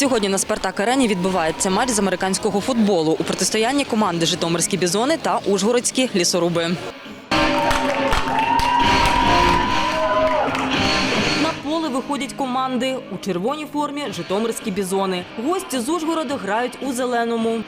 Сьогодні на Спартак Арені відбувається матч з американського футболу у протистоянні команди Житомирські бізони та Ужгородські лісоруби. Поле виходять команди у червоній формі Житомирські бізони. Гості з Ужгорода грають у зеленому.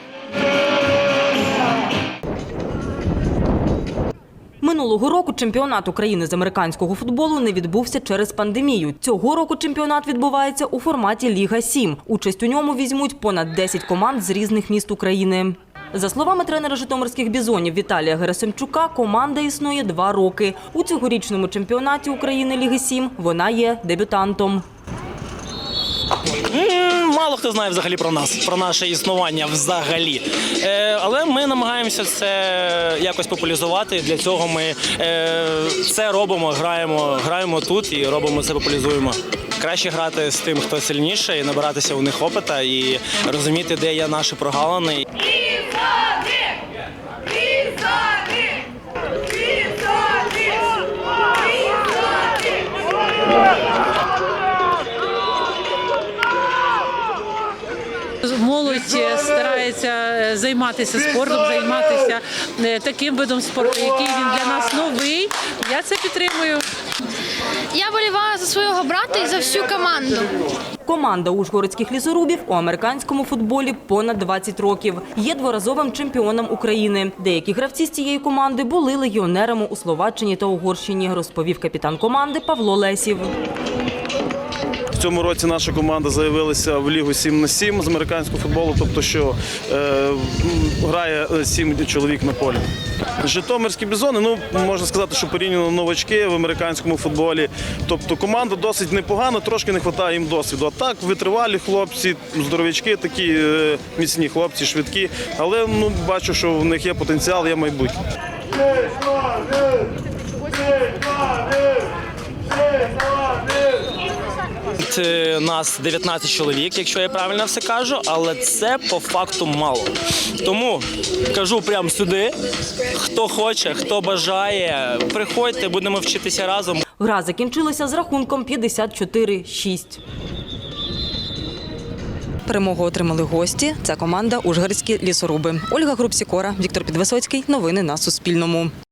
Минулого року чемпіонат України з американського футболу не відбувся через пандемію. Цього року чемпіонат відбувається у форматі Ліга 7. Участь у ньому візьмуть понад 10 команд з різних міст України. За словами тренера житомирських бізонів Віталія Герасимчука, команда існує два роки. У цьогорічному чемпіонаті України Ліги 7 вона є дебютантом. Мало хто знає взагалі про нас, про наше існування взагалі. Е, але ми намагаємося це якось популяризувати. Для цього ми е, це робимо, граємо, граємо тут і робимо це популяризуємо. Краще грати з тим, хто сильніше, і набиратися у них опита і розуміти, де є наші прогалини. Молодь е, старається е, займатися спортом, займатися е, таким видом спорту, який він для нас новий. Я це підтримую. Я боліваю за свого брата і за всю команду. Команда ужгородських лісорубів у американському футболі понад 20 років. Є дворазовим чемпіоном України. Деякі гравці з цієї команди були легіонерами у Словаччині та Угорщині, розповів капітан команди Павло Лесів. Цьому році наша команда заявилася в лігу 7 на 7 з американського футболу, тобто що е, грає 7 чоловік на полі. Житомирські бізони, ну можна сказати, що порівняно новачки в американському футболі. Тобто команда досить непогана, трошки не вистачає їм досвіду. А так витривалі хлопці, здоровячки, такі е, міцні хлопці, швидкі. Але ну бачу, що в них є потенціал, є майбутнє. Е, Нас 19 чоловік, якщо я правильно все кажу, але це по факту мало. Тому кажу прямо сюди. Хто хоче, хто бажає, приходьте, будемо вчитися разом. Гра закінчилася з рахунком 54-6. Перемогу отримали гості. Це команда Ужгородські лісоруби. Ольга Групсікора, Віктор Підвисоцький. Новини на Суспільному.